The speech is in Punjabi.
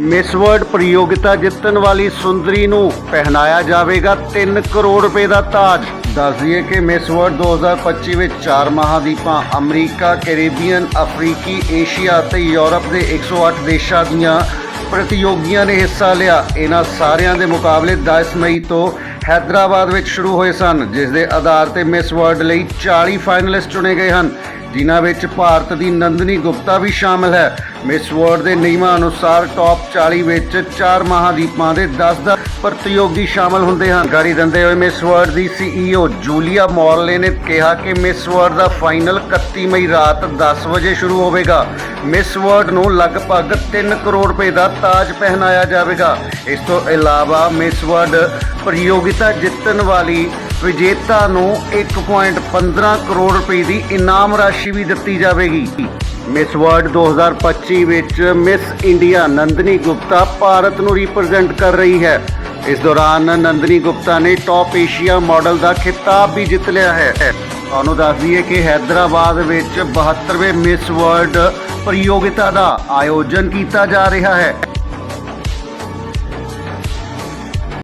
ਮਿਸ ਵਰਲਡ ਪ੍ਰਤੀਯੋਗਿਤਾ ਜਿੱਤਣ ਵਾਲੀ ਸੁੰਦਰੀ ਨੂੰ ਪਹਿਨਾਇਆ ਜਾਵੇਗਾ 3 ਕਰੋੜ ਰੁਪਏ ਦਾ ਤਾਜ। ਦੱਸਦੀਏ ਕਿ ਮਿਸ ਵਰਲਡ 2025 ਵਿੱਚ ਚਾਰ ਮਹਾਦੀਪਾਂ ਅਮਰੀਕਾ, ਕੈਰੀਬੀਅਨ, ਅਫਰੀਕੀ, ਏਸ਼ੀਆ ਅਤੇ ਯੂਰਪ ਦੇ 108 ਦੇਸ਼ਾਂ ਦੀਆਂ ਪ੍ਰਤੀਯੋਗੀਆਂ ਨੇ ਹਿੱਸਾ ਲਿਆ। ਇਹਨਾਂ ਸਾਰਿਆਂ ਦੇ ਮੁਕਾਬਲੇ 10 ਮਈ ਤੋਂ ਹੈਦਰਾਬਾਦ ਵਿੱਚ ਸ਼ੁਰੂ ਹੋਏ ਸਨ, ਜਿਸ ਦੇ ਆਧਾਰ ਤੇ ਮਿਸ ਵਰਲਡ ਲਈ 40 ਫਾਈਨਲਿਸਟ ਚੁਣੇ ਗਏ ਹਨ। ਜਿਨ੍ਹਾਂ ਵਿੱਚ ਭਾਰਤ ਦੀ ਨੰਦਨੀ ਗੁਪਤਾ ਵੀ ਸ਼ਾਮਲ ਹੈ। ਮਿਸ ਵਰਲਡ ਦੇ ਨਿਯਮਾਂ ਅਨੁਸਾਰ ਟੌਪ 40 ਵਿੱਚ ਚਾਰ ਮਹਾਦੀਪਾਂ ਦੇ 10-10 ਪ੍ਰਤੀਯੋਗੀ ਸ਼ਾਮਲ ਹੁੰਦੇ ਹਨ। ਗਾੜੀ ਦਿੰਦੇ ਹੋਏ ਮਿਸ ਵਰਲਡ ਦੀ ਸੀਈਓ ਜੂਲੀਆ ਮੌਰਲੇ ਨੇ ਕਿਹਾ ਕਿ ਮਿਸ ਵਰਲਡ ਦਾ ਫਾਈਨਲ 31 ਮਈ ਰਾਤ 10 ਵਜੇ ਸ਼ੁਰੂ ਹੋਵੇਗਾ। ਮਿਸ ਵਰਲਡ ਨੂੰ ਲਗਭਗ 3 ਕਰੋੜ ਰੁਪਏ ਦਾ ਤਾਜ ਪਹਿਨਾਇਆ ਜਾਵੇਗਾ। ਇਸ ਤੋਂ ਇਲਾਵਾ ਮਿਸ ਵਰਲਡ ਪ੍ਰਤੀਯੋਗਿਤਾ ਜਿੱਤਣ ਵਾਲੀ ਵਿਜੇਤਾ ਨੂੰ 1.15 ਕਰੋੜ ਰੁਪਏ ਦੀ ਇਨਾਮ ਰਾਸ਼ੀ ਵੀ ਦਿੱਤੀ ਜਾਵੇਗੀ। ਮਿਸ ਵਰਲਡ 2025 ਵਿੱਚ ਮਿਸ ਇੰਡੀਆ ਨੰਦਨੀ ਗੁਪਤਾ ਭਾਰਤ ਨੂੰ ਰਿਪਰੈਜ਼ੈਂਟ ਕਰ ਰਹੀ ਹੈ। ਇਸ ਦੌਰਾਨ ਨੰਦਨੀ ਗੁਪਤਾ ਨੇ ਟੌਪ ਏਸ਼ੀਆ ਮਾਡਲ ਦਾ ਖਿਤਾਬ ਵੀ ਜਿੱਤ ਲਿਆ ਹੈ। ਤੁਹਾਨੂੰ ਦੱਸ ਦਈਏ ਕਿ ਹੈਦਰਾਬਾਦ ਵਿੱਚ 72ਵੇਂ ਮਿਸ ਵਰਲਡ ਪ੍ਰਤੀਯੋਗਿਤਾ ਦਾ ਆਯੋਜਨ ਕੀਤਾ ਜਾ ਰਿਹਾ ਹੈ।